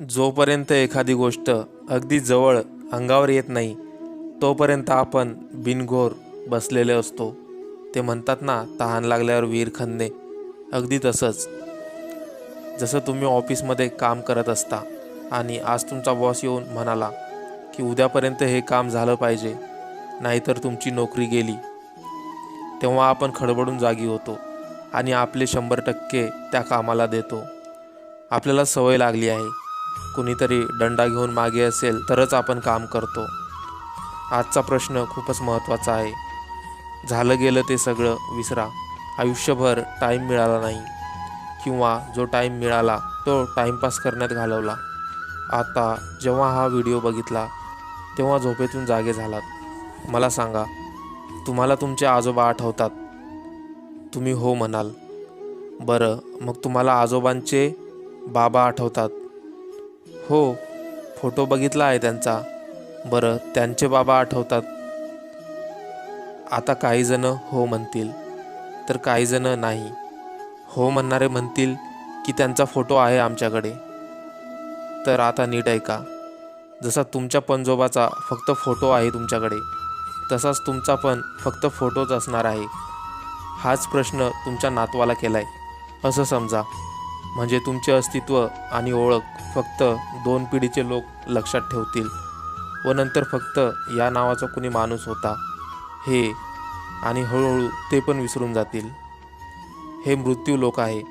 जोपर्यंत एखादी गोष्ट अगदी जवळ अंगावर येत नाही तोपर्यंत आपण बिनघोर बसलेले असतो. ते म्हणतात ना तहान लागल्यावर वीर खणणे अगदी तसंच. जसं तुम्ही ऑफिसमध्ये काम करत असता आणि आज तुमचा बॉस येऊन म्हणाला की उद्यापर्यंत हे काम झालं पाहिजे नाहीतर तुमची नोकरी गेली. तेव्हा आपण खडबडून जागी होतो आणि आपले शंभर टक्के त्या कामाला देतो. आपल्याला सवय लागली आहे. कुणीतरी दंडा घेऊन मागे असेल तरच आपण काम करतो. आजचा प्रश्न खूपच महत्त्वाचा आहे. झालं गेलं ते सगळं विसरा. आयुष्यभर टाईम मिळाला नाही. किंवा जो टाईम मिळाला तो टाईमपास करण्यात घालवला. आता जेव्हा हा व्हिडिओ बघितला तेव्हा झोपेतून जागे झालात. मला सांगा तुम्हाला तुमचे आजोबा आठवतात? तुम्ही हो म्हणाल. बरं मग तुम्हाला आजोबांचे बाबा आठवतात. हो फोटो बघितला आहे त्यांचा. बरं त्यांचे बाबा आठवतात. आता काही जण हो म्हणतील तर काही जण नाही. हो म्हणणारे म्हणतील की त्यांचा फोटो आहे आमच्याकडे. तर आता नीट ऐका. जसा तुमच्या पणजोबाचा फक्त फोटो आहे तुमच्याकडे तसाच तुमचा पण फक्त फोटोच असणार आहे. हाच प्रश्न तुमच्या नातवाला केलाय. असं समजा. म्हणजे तुमचे अस्तित्व आणि ओळख फक्त दोन पिढीचे लोक लक्षात ठेवतील व नंतर फक्त या नावाचा कुणी माणूस होता हे आणि हळूहळू ते पण विसरून जातील. हे मृत्यू लोक आहे.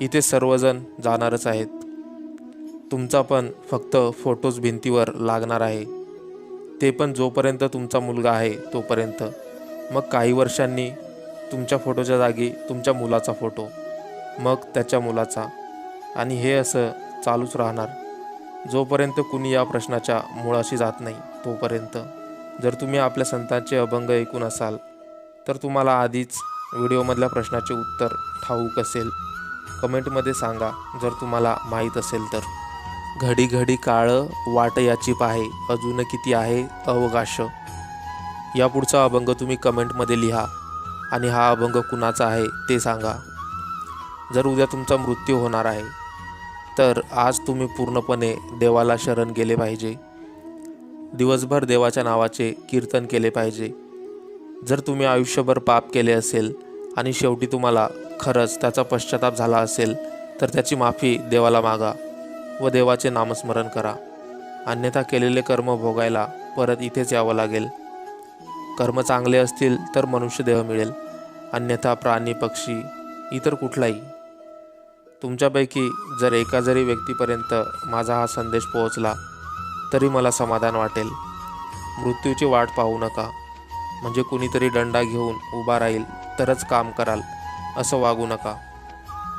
इथे सर्वजण जाणारच आहेत. तुमचा पण फक्त फोटोज भिंतीवर लागणार आहे. ते पण जोपर्यंत तुमचा मुलगा आहे तोपर्यंत. मग काही वर्षांनी तुमच्या फोटोच्या जागी तुमच्या मुलाचा फोटो. मग त्याच्या मुलाचा. आणि हे असं चालूच राहणार. जोपर्यंत कुणी या प्रश्नाच्या मुळाशी जात नाही तोपर्यंत. जर तुम्ही आपल्या संतांचे अभंग ऐकून असाल तर तुम्हाला आधीच व्हिडिओमधल्या प्रश्नाचे उत्तर ठाऊक असेल. कमेंटमध्ये सांगा जर तुम्हाला माहीत असेल तर. घडी घडी काळं वाट याची पाहे अजून किती आहे अवकाश. या पुढचा अभंग तुम्ही कमेंटमध्ये लिहा. आणि हा अभंग कुणाचा आहे ते सांगा. जर उद्या तुमचा मृत्यू होणार आहे तर आज तुम्ही पूर्णपणे देवाला शरण गेले पाहिजे. दिवसभर देवाच्या नावाचे कीर्तन केले पाहिजे. जर तुम्ही आयुष्यभर पाप केले असेल आणि शेवटी तुम्हाला खरंच त्याचा पश्चाताप झाला असेल तर त्याची माफी देवाला मागा व देवाचे नामस्मरण करा. अन्यथा केलेले कर्म भोगायला परत इथेच यावं लागेल. कर्म चांगले असतील तर मनुष्यदेह मिळेल. अन्यथा प्राणी पक्षी इतर कुठलाही तुमच्यापैकी जर एका जरी व्यक्तीपर्यंत माझा हा संदेश पोहोचला तरी मला समाधान वाटेल. मृत्यूची वाट पाहू नका. म्हणजे कुणीतरी दंडा घेऊन उभा राहील तरच काम कराल असं वागू नका.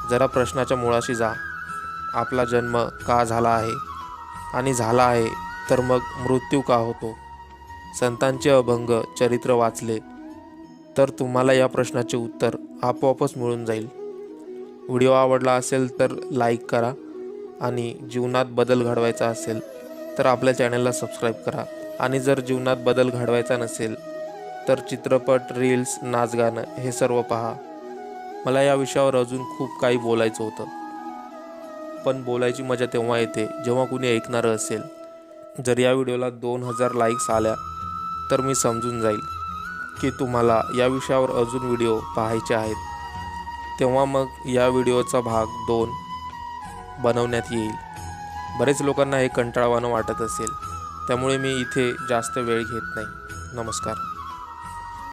जरा प्रश्नाच्या मुळाशी जा. आपला जन्म का झाला आहे? आणि झाला आहे तर मग मृत्यू का होतो? संतांचे अभंग चरित्र वाचले तर तुम्हाला या प्रश्नाचे उत्तर आपोआपच मिळून जाईल. व्हिडिओ आवडला असेल तर लाईक करा आणि जीवनात बदल घडवायचा असेल तर आपल्या चॅनलला सबस्क्राईब करा. आणि जर जीवनात बदल घडवायचा नसेल तर चित्रपट रील्स नाचगाणं हे सर्व पहा. मला या विषयावर अजून खूप काही बोलायचं होतं. पण बोलायची मजा तेव्हा येते जेव्हा कुणी ऐकणारं असेल. जर या व्हिडिओला दोन हजार लाईक्स आल्या तर मी समजून जाईल की तुम्हाला या विषयावर अजून व्हिडिओ पाहायचे आहेत. तेव्हा मग या व्हिडिओचा भाग दोन बनवण्यात येईल. बरेच लोकांना हे कंटाळवाणं वाटत असेल. त्यामुळे मी इथे जास्त वेळ घेत नाही. नमस्कार.